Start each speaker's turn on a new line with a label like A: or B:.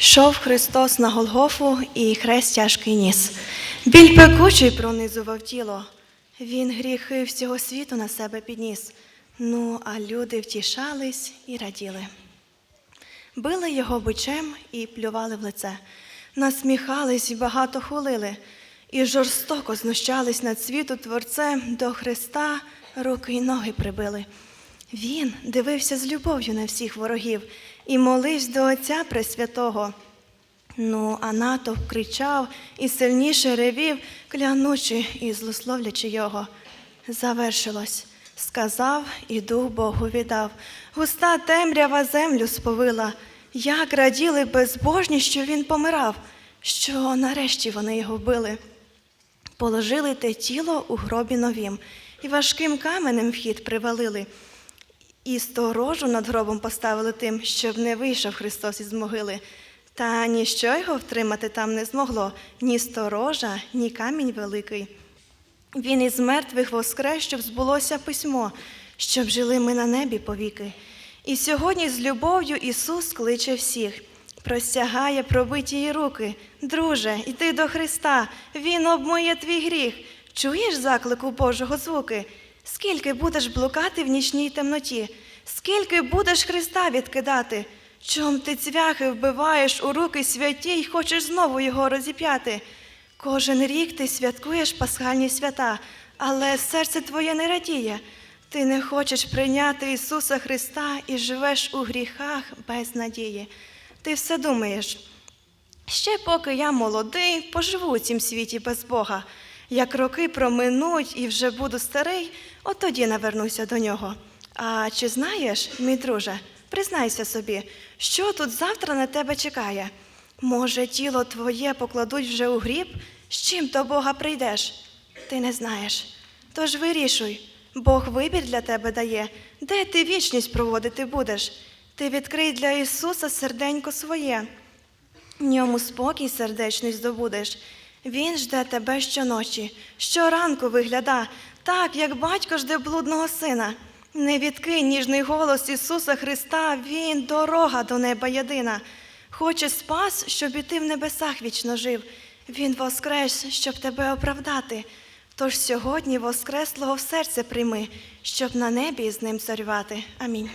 A: Йшов Христос на Голгофу і хрест тяжкий ніс. Біль пекучий пронизував тіло. Він гріхи всього світу на себе підніс. Ну, а люди втішались і раділи. Били його бичем і плювали в лице, насміхались і багато хулили, і жорстоко знущались над світу Творцем до Христа руки й ноги прибили. Він дивився з любов'ю на всіх ворогів і молився до Отця Пресвятого. Ну, а натовп кричав і сильніше ревів, клянучи і злословлячи його. Завершилось. Сказав і дух Богу віддав. Густа темрява землю сповила. Як раділи безбожні, що він помирав, що нарешті вони його вбили. Положили те тіло у гробі новім, і важким каменем вхід привалили. І сторожу над гробом поставили тим, щоб не вийшов Христос із могили. Та ніщо його втримати там не змогло, ні сторожа, ні камінь великий. Він із мертвих воскрес, щоб збулося письмо, щоб жили ми на небі повіки. І сьогодні з любов'ю Ісус кличе всіх, простягає пробиті її руки. Друже, йди до Христа, Він обмиє твій гріх. Чуєш заклику Божого звуки? Скільки будеш блукати в нічній темноті? Скільки будеш Христа відкидати? Чом ти цвяхи вбиваєш у руки святі й хочеш знову його розіп'яти? Кожен рік ти святкуєш пасхальні свята, але серце твоє не радіє. Ти не хочеш прийняти Ісуса Христа і живеш у гріхах без надії. Ти все думаєш. Ще поки я молодий, поживу у цім світі без Бога. Як роки проминуть і вже буду старий, от тоді навернуся до нього. А чи знаєш, мій друже, признайся собі, що тут завтра на тебе чекає? Може, тіло твоє покладуть вже у гріб, з чим до Бога прийдеш? Ти не знаєш. Тож вирішуй, Бог вибір для тебе дає, де ти вічність проводити будеш. Ти відкрий для Ісуса серденько своє. В ньому спокій сердечний здобудеш. Він жде тебе щоночі, щоранку вигляда, так, як батько жде блудного сина. Не відкинь ніжний голос Ісуса Христа, Він дорога до неба єдина. Хоче спас, щоб і ти в небесах вічно жив. Він воскрес, щоб тебе оправдати. Тож сьогодні воскреслого в серце прийми, щоб на небі з ним царювати. Амінь.